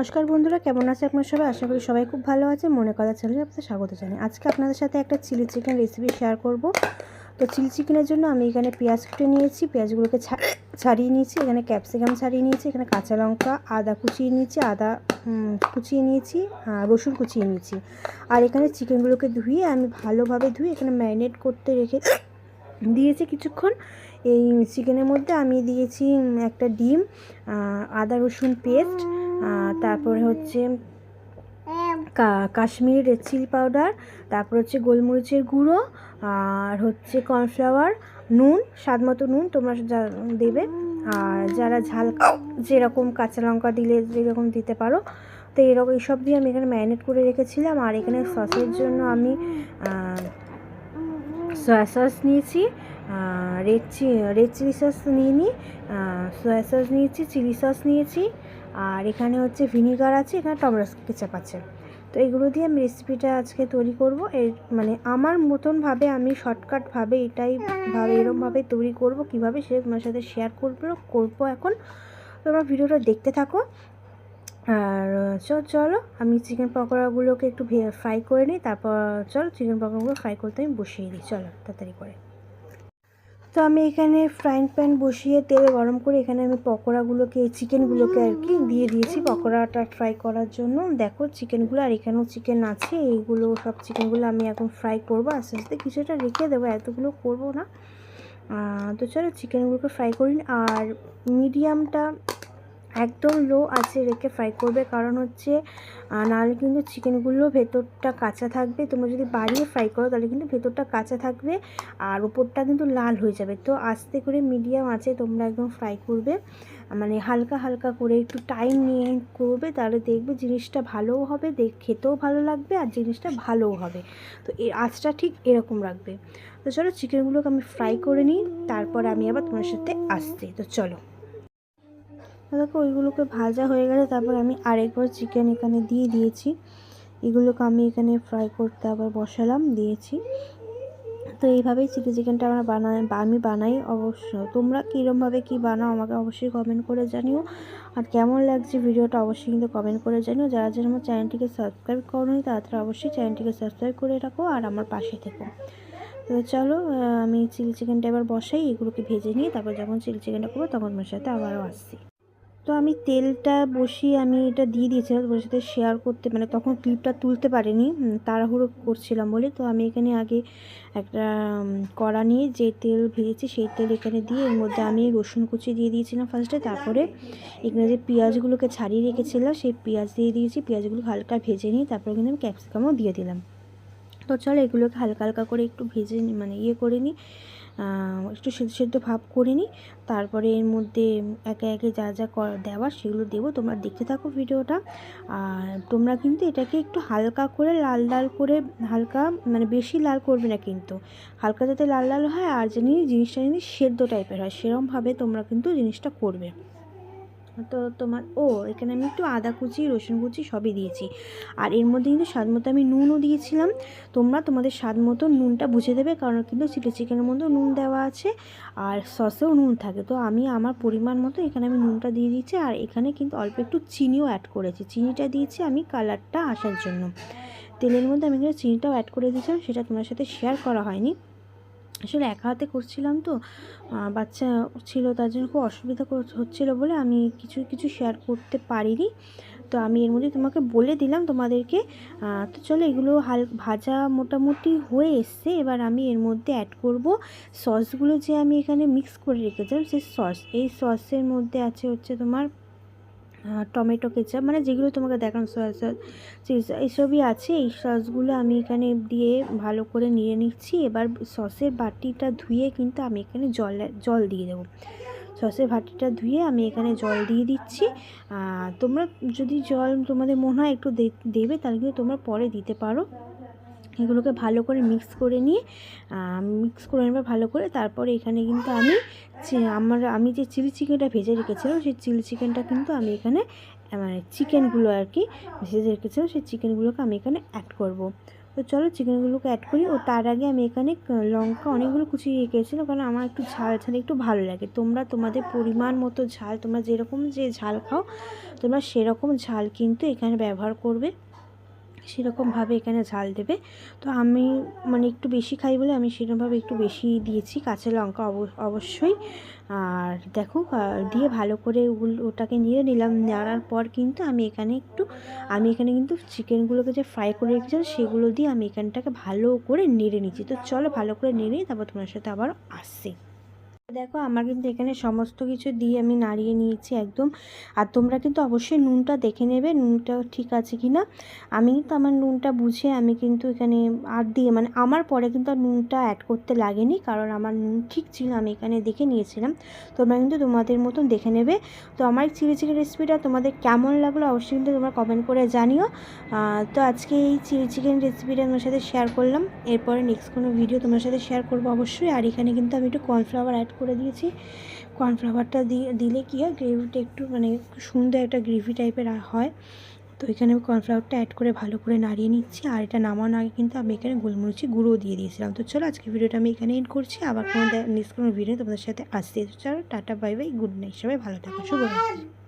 নমস্কার বন্ধুরা, কেমন আছে আপনার সবাই? আশা করি সবাই খুব ভালো আছে মনে করা চ্যানেলে আপনাদের স্বাগত জানাই। আজকে আপনাদের সাথে একটা চিলি চিকেন রেসিপি শেয়ার করব। তো চিলি চিকেনের জন্য আমি এখানে পেঁয়াজ কেটে নিয়েছি। পেঁয়াজগুলোকে ছাড়িয়ে নিয়েছি। এখানে ক্যাপসিকাম ছাড়িয়ে নিয়েছি। এখানে কাঁচা লঙ্কা, আদা কুচিয়ে নিয়েছি, আদা কুচিয়ে নিয়েছি রসুন কুচিয়ে নিয়েছি। আর এখানে চিকেনগুলোকে ধুয়ে আমি ভালোভাবে ধুয়ে এখানে ম্যারিনেট করতে রেখে দিয়েছি কিছুক্ষণ। এই চিকেনের মধ্যে আমি দিয়েছি একটা ডিম আদা রসুন পেস্ট তারপরে হচ্ছে কা- কাশ্মীরি রেড চিলি পাউডার তারপর হচ্ছে গোলমরিচের গুঁড়ো আর হচ্ছে কর্নফ্লাওয়ার নুন স্বাদ মতো নুন তোমরা যা দেবে। আর যারা ঝাল যেরকম কাঁচা লঙ্কা দিলে যেরকম দিতে পারো তো এরকম এইসব দিয়ে আমি এখানে ম্যারিনেট করে রেখেছিলাম। আর এখানে সসের জন্য আমি সয়া সস নিয়েছি রেড চি রেড চিলি সস নিয়ে নিই সয়া সস নিয়েছি চিলি সস নিয়েছি। আর এখানে হচ্ছে ভিনিগার আছে, এখানে টমেটো কেচাপ আছে তো এগুলো দিয়ে আমি রেসিপিটা আজকে তৈরি করব। এর মানে আমার মতনভাবে আমি শর্টকাটভাবে এটাই ভাবে এরমভাবে তৈরি করব, কীভাবে সেটা তোমার সাথে শেয়ার করব করব এখন। তোমরা ভিডিওটা দেখতে থাকো। আর চল, চলো, আমি চিকেন পকোড়াগুলোকে একটু ফ্রাই করে নিই, তারপর চলো, চিকেন পকোড়াগুলো ফ্রাই করতে আমি বসিয়ে দিই। চলো, তাড়াতাড়ি করে। তো আমি এখানে ফ্রাইং প্যান বসিয়ে তেল গরম করে এখানে আমি পকোড়াগুলোকে চিকেনগুলোকে আর কি দিয়ে দিয়েছি। পকোড়াটা ফ্রাই করার জন্য। দেখো চিকেনগুলো আর এখানেও চিকেন আছে। এইগুলো সব চিকেনগুলো আমি এখন ফ্রাই করব। আস্তে আস্তে কিছুটা রেখে দেবো। এতগুলো করব না। তো চলো চিকেনগুলোকে ফ্রাই করি। আর মিডিয়ামটা একদম লো আছে রেখে ফ্রাই করবে। কারণ হচ্ছে নাহলে কিন্তু চিকেনগুলো ভেতরটা কাঁচা থাকবে। তোমরা যদি বাড়িয়ে ফ্রাই করো, তাহলে কিন্তু ভেতরটা কাঁচা থাকবে আর ওপরটা কিন্তু লাল হয়ে যাবে। তো আস্তে করে মিডিয়াম আছে, তোমরা একদম ফ্রাই করবে। মানে হালকা হালকা করে একটু টাইম নিয়ে করবে, তাহলে দেখবে জিনিসটা ভালোও হবে, দেখ, খেতেও ভালো লাগবে আর জিনিসটা ভালোও হবে। তো এই আঁচটা ঠিক এরকম রাখবে। তো চলো চিকেনগুলোকে আমি ফ্রাই করে নিই, তারপর আমি আবার তোমার সাথে আসছি। তো চলো। দেখো ওইগুলোকে ভাজা হয়ে গেলে তারপর আমি আরেকবার চিকেন এখানে দিয়ে দিয়েছি। এগুলোকে আমি এখানে ফ্রাই করতে আবার বসালাম, দিয়েছি। তো এইভাবেই চিলি চিকেনটা আমরা বানাই, আমি বানাই অবশ্য। তোমরা কীরমভাবে কী বানাও আমাকে অবশ্যই কমেন্ট করে জানিও। আর কেমন লাগছে ভিডিওটা অবশ্যই কিন্তু কমেন্ট করে জানিও। যারা যারা আমার চ্যানেলটিকে সাবস্ক্রাইব করো তারা তারা অবশ্যই চ্যানেলটিকে সাবস্ক্রাইব করে রাখো আর আমার পাশে থেকো। তো চলো আমি চিলি চিকেনটা এবার বসাই, এগুলোকে ভেজে নিয়ে তারপর যখন চিলি চিকেনটা করব তখন তোমার সাথে আবারও আসছি। তো আমি তেলটা বসিয়ে আমি এটা দিয়ে দিয়েছিলাম তোমার সাথে শেয়ার করতে মানে তখন ক্লিপটা তুলতে পারিনি তাড়াহুড়ো করছিলাম বলে। তো আমি এখানে আগে একটা কড়া নিয়ে যে তেল ভেজেছি সেই তেল এখানে দিয়ে এর মধ্যে আমি রসুন কুচি দিয়ে দিয়েছিলাম ফার্স্টে তারপরে এখানে যে পেঁয়াজগুলোকে ছাড়িয়ে রেখেছিলাম সেই পেঁয়াজ দিয়ে দিয়েছি, পেঁয়াজগুলো হালকা ভেজে নিয়ে তারপরে কিন্তু আমি ক্যাপসিকামও দিয়ে দিলাম। তো চলো এগুলোকে হালকা হালকা করে একটু ভেজে মানে ইয়ে করে নিই। একটু সেদ্ধ সেদ্ধ ভাব করে নিই। তারপরে এর মধ্যে একে একে যা যা দেওয়ার সেগুলো দেবো। তোমরা দেখতে থাকো ভিডিওটা। আর তোমরা কিন্তু এটাকে একটু হালকা করে লাল লাল করে, হালকা মানে বেশি লাল করবে না কিন্তু। হালকা যাতে লাল লাল হয় আর জানি জিনিসটা জানি সেদ্ধ টাইপের হয়, সেরমভাবে তোমরা কিন্তু জিনিসটা করবে। তো তোমার, ও, এখানে আমি একটু আদা কুচি, রসুন কুচি সবই দিয়েছি। আর এর মধ্যে কিন্তু স্বাদ মতো আমি নুনও দিয়েছিলাম। তোমরা তোমাদের স্বাদ মতো নুনটা বুঝে দেবে, কারণ কিন্তু চিলি চিকেনের মধ্যেও নুন দেওয়া আছে আর সসেও নুন থাকে। তো আমি আমার পরিমাণ মতো এখানে আমি নুনটা দিয়ে দিয়েছি আর এখানে কিন্তু অল্প একটু চিনিও অ্যাড করেছি। চিনিটা দিয়েছি আমি কালারটা আসার জন্য। তেলের মধ্যে আমি এখানে চিনিটাও অ্যাড করে দিয়েছিলাম, সেটা তোমার সাথে শেয়ার করা হয়নি। আসলে একা হাতে করছিলাম তো বাচ্চা ছিল তার জন্য খুব অসুবিধা হচ্ছিল বলে আমি কিছু কিছু শেয়ার করতে পারিনি। তো আমি এর মধ্যে তোমাকে বলে দিলাম তোমাদেরকে তো চলো এগুলো হাল, ভাজা মোটামুটি হয়ে এসছে। এবার আমি এর মধ্যে অ্যাড করব সসগুলো যে আমি এখানে মিক্স করে রেখেছিলাম, সেই সস এই সসের মধ্যে আছে হচ্ছে তোমার টমেটো কেচাপ মানে যেগুলো তোমাকে দেখানো, সয়া সস, চিজ, এইসবই আছে। এই সসগুলো আমি এখানে দিয়ে ভালো করে নিয়ে নিচ্ছি। এবার সসের বাটিটা ধুয়ে কিন্তু আমি এখানে জল জল দিয়ে দেবো। সসের ভাটিটা ধুয়ে আমি এখানে জল দিয়ে দিচ্ছি। তোমরা যদি জল তোমাদের মনে হয় একটু দেবে, তাহলে কিন্তু তোমরা পরে দিতে পারো। এগুলোকে ভালো করে মিক্স করে নিয়ে মিক্স করে নেবে ভালো করে। তারপরে এখানে কিন্তু আমি আমার, আমি যে চিলি চিকেনটা ভেজে রেখেছিলাম, সেই চিলি চিকেনটা কিন্তু আমি এখানে মানে চিকেনগুলো আর কি ভেজে রেখেছিলাম, সেই চিকেনগুলোকে আমি এখানে অ্যাড করব। তো চলো চিকেনগুলোকে অ্যাড করি। ও তার আগে আমি এখানে লঙ্কা অনেকগুলো কুচিয়ে রেখেছিলাম, কারণ আমার একটু ঝাল ঝাল, একটু ভালো লাগে। তোমরা তোমাদের পরিমাণ মতো ঝাল, তোমরা যেরকম যে ঝাল খাও, তোমরা সেরকম ঝাল কিন্তু এখানে ব্যবহার করবে। সেরকমভাবে এখানে ঝাল দেবে। তো আমি মানে একটু বেশি খাই বলে আমি সেরকমভাবে একটু বেশি দিয়েছি কাঁচা লঙ্কা অব- অবশ্যই। আর দেখো দিয়ে ভালো করে ওটাকে নিয়ে নিলাম। নাড়ার পর কিন্তু আমি এখানে একটু, আমি এখানে কিন্তু চিকেনগুলোকে যে ফ্রাই করে রেখেছিলাম সেগুলো দিয়ে আমি এখানটাকে ভালো করে নেড়ে নিচ্ছি। তো চলো ভালো করে নেড়ে তারপর তোমার সাথে আবার আসছি। দেখো, আমার কিন্তু এখানে সমস্ত কিছু দিয়ে আমি নাড়িয়ে নিয়েছি একদম। আর তোমরা কিন্তু অবশ্যই নুনটা দেখে নেবে নুনটা ঠিক আছে কি না। আমি কিন্তু আমার নুনটা বুঝে আমি কিন্তু এখানে আর দিয়ে মানে আমার পরে কিন্তু আর নুনটা অ্যাড করতে লাগেনি, কারণ আমার নুন ঠিক ছিল, আমি এখানে দেখে নিয়েছিলাম। তোমরা কিন্তু তোমাদের মতন দেখে নেবে। তো আমার চিলি চিকেন রেসিপিটা তোমাদের কেমন লাগল অবশ্যই কিন্তু তোমরা কমেন্ট করে জানিও। তো আজকে এই চিলি চিকেন রেসিপিটা তোমার সাথে শেয়ার করলাম। এরপরে নেক্সট কোনো ভিডিও তোমার সাথে শেয়ার করব অবশ্যই। আর এখানে কিন্তু আমি একটু কর্নফ্লাওয়ার অ্যাড করে দিয়েছি। কর্নফ্লাওয়ারটা দিয়ে দিলে কী হয়, গ্রেভিটা একটু মানে সুন্দর একটা গ্রেভি টাইপের হয়। তো এখানে আমি কর্নফ্লাওয়ারটা অ্যাড করে ভালো করে নাড়িয়ে নিচ্ছি। আর এটা নামানোর আগে কিন্তু আমি এখানে গোলমরিচি গুঁড়ো দিয়ে দিয়েছিলাম। তো চলো আজকে ভিডিওটা আমি এখানে এড করছি। আবার কোনো নেক্সট কোনো ভিডিও তোমাদের সাথে আসতে চলো, tata bye bye good night সবাই ভালো থাকো, শুভরাত্রি।